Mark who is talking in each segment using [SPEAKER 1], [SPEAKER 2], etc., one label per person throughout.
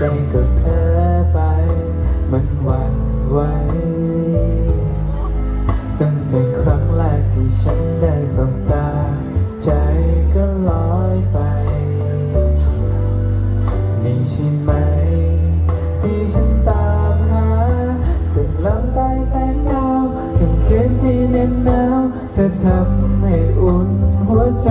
[SPEAKER 1] ใจก็แพ้ไป มันหวั่นไหวตั้งแต่ครั้งแรกที่ฉันได้สบตา ใจก็ลอยไปนี่ใช่ไหม ที่ฉันตามหาแต่ลำใต้แสงดาวถึงเขียนที่เน้นหนาว เธอทำให้อุ่นหัวใจ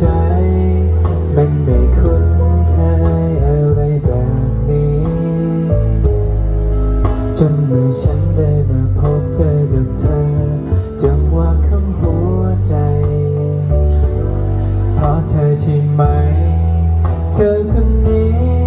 [SPEAKER 1] จ มันไม่คุ้นเคยอะไรแบบนี้ จนเมื่อฉันได้มาพบเจอกับเธอจังหวะาคำหัวใจ เพราะเธอใช่ไหม เธอคนนี้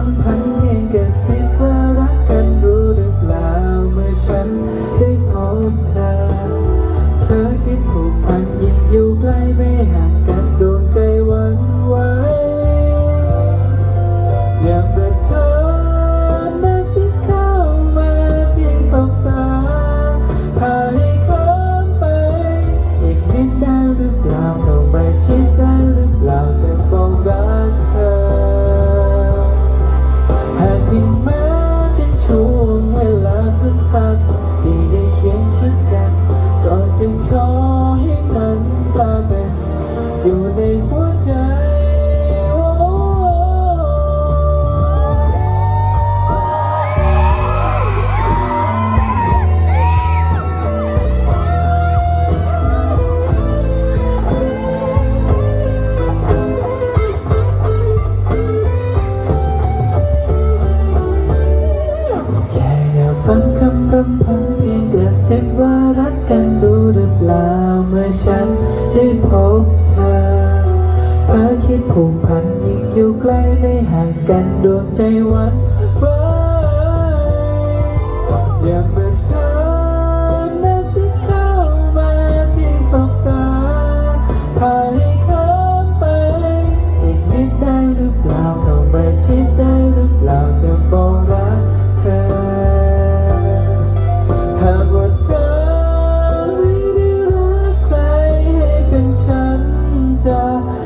[SPEAKER 1] sometimes. คิดว่ารักกันรู้หรือเปล่าเมื่อฉันได้พบเธอเพ้อคิดผูกพันยิ่งอยู่ใกล้ไม่ห่างกันดวงใจวัดไว้อย่าเมื่อ winter.